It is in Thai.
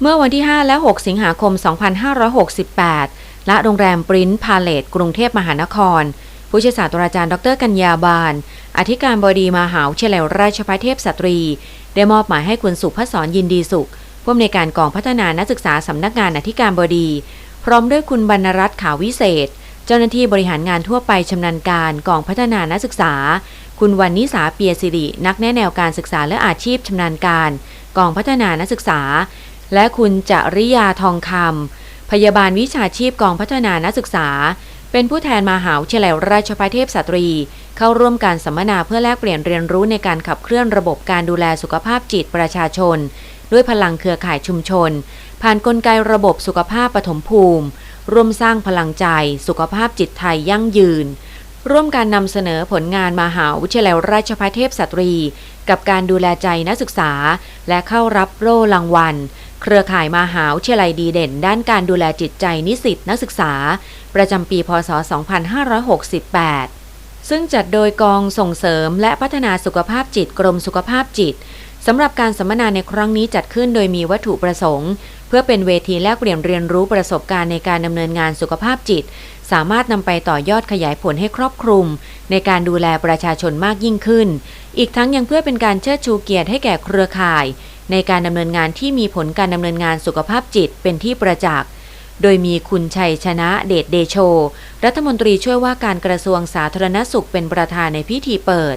เมื่อวันที่ 5 และ 6 สิงหาคม 2568 ณ โรงแรมปริ้นพาเลตกรุงเทพมหานคร ผู้ช่วยศาสตราจารย์ดรกัญญาบาล อธิการบดีมหาวิทยาลัยราชภัฏเทพสตรี ได้มอบหมายให้คุณสุภศรยินดีสุข ผู้อำนวยการกองพัฒนานักศึกษาสำนักงานอธิการบดี พร้อมด้วยคุณบรรณรัตน์ขาววิเศษ เจ้าหน้าที่บริหารงานทั่วไปชำนาญการกองพัฒนานักศึกษา คุณวันนิสาเปียสิริ นักแนะแนวการศึกษาและอาชีพชำนาญการ กองพัฒนานักศึกษา และคุณจริยาทองคำพยาบาลวิชาชีพกองพัฒนานักศึกษา เป็นผู้แทนมหาวิทยาลัยราชภัฏเทพสตรี เข้าร่วมการสัมมนาเพื่อแลกเปลี่ยนเรียนรู้ในการขับเคลื่อนระบบการดูแลสุขภาพจิตประชาชน ด้วยพลังเครือข่ายชุมชน ผ่านนกลไกระบบสุขภาพปฐมภูมิ ร่วมสร้างพลังใจ สุขภาพจิตไทยยั่งยืนร่วมการนำเสนอผลงานมหาวิทยาลัยราชภัฏเทพสตรี กับการดูแลใจนักศึกษา และเข้ารับโล่รางวัล เครือข่ายมหาวิทยาลัยดีเด่น ด้านการดูแลจิตใจนิสิตนักศึกษา ประจำปีพศ 2568 ซึ่งจัดโดยกองส่งเสริมและพัฒนาสุขภาพจิตกรมสุขภาพจิตสำหรับการสัมมนาในครั้งนี้จัดขึ้นโดยมีวัตถุประสงค์ เพื่อเป็นเวทีแลกเปลี่ยนเรียนรู้ประสบการณ์ในการดำเนินงานสุขภาพจิต สามารถนำไปต่อยอดขยายผลให้ครอบคลุม ในการดูแลประชาชนมากยิ่งขึ้น อีกทั้งยังเพื่อเป็นการเชิดชูเกียรติให้แก่เครือข่าย ในการดำเนินงานที่มีผลการดำเนินงานสุขภาพจิตเป็นที่ประจักษ์ โดยมีคุณชัยชนะเดชเดโช รัฐมนตรีช่วยว่าการกระทรวงสาธารณสุขเป็นประธานในพิธีเปิด